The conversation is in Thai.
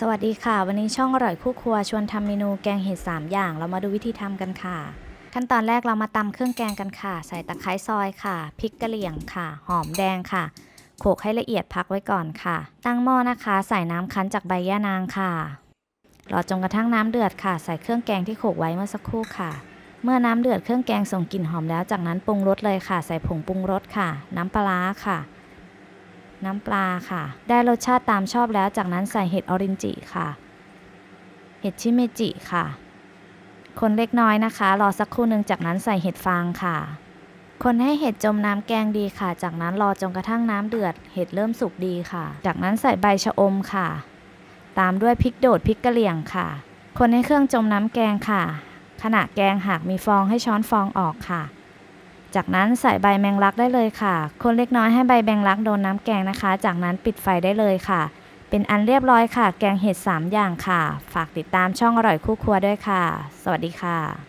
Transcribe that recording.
สวัสดีค่ะ วันนี้ช่องอร่อยคู่ครัวชวนทำเมนูแกงเห็ด3 อย่าง เรามาดูวิธีทำกันค่ะ ขั้นตอนแรกเรามาตำเครื่องแกงกันค่ะ ใส่ตะไคร้ซอยค่ะพริกกะเหรี่ยงค่ะ หอมแดงค่ะโขลกให้ละเอียดพักไว้ก่อนค่ะ ตั้งหม้อนะคะ ใส่น้ำคั้นจากใบย่านางค่ะรอจนกระทั่งน้ำเดือดค่ะ ใส่เครื่องแกงที่โขลกไว้เมื่อสักครู่ค่ะ เมื่อน้ำเดือดเครื่องแกงส่งกลิ่นหอมแล้วจากนั้นปรุงรสเลยค่ะ ใส่ผงปรุงรสค่ะ น้ำปลาค่ะ น้ำปลาค่ะ ได้รสชาติตามชอบแล้ว จากนั้นใส่เห็ดออรินจิค่ะ เห็ดชิเมจิค่ะ คนเล็กน้อยนะคะ รอสักครู่หนึ่งจากนั้นใส่เห็ดฟางค่ะ คนให้เห็ดจมน้ำแกงดีค่ะ จากนั้นรอจนกระทั่งน้ำเดือด เห็ดเริ่มสุกดีค่ะ จากนั้นใส่ใบชะอมค่ะ ตามด้วยพริกโดดพริกกะเหรี่ยงค่ะ คนให้เครื่องจมน้ำแกงค่ะ ขณะแกงหากมีฟองให้ช้อนฟองออกค่ะ จากนั้นใส่ใบแมงลักได้เลยค่ะ คนเล็กน้อยให้ใบแมงลักโดนน้ำแกงนะคะ จากนั้นปิดไฟได้เลยค่ะ เป็นอันเรียบร้อยค่ะ แกงเห็ด 3 อย่างค่ะ ฝากติดตามช่องอร่อยคู่ครัวด้วยค่ะ สวัสดีค่ะ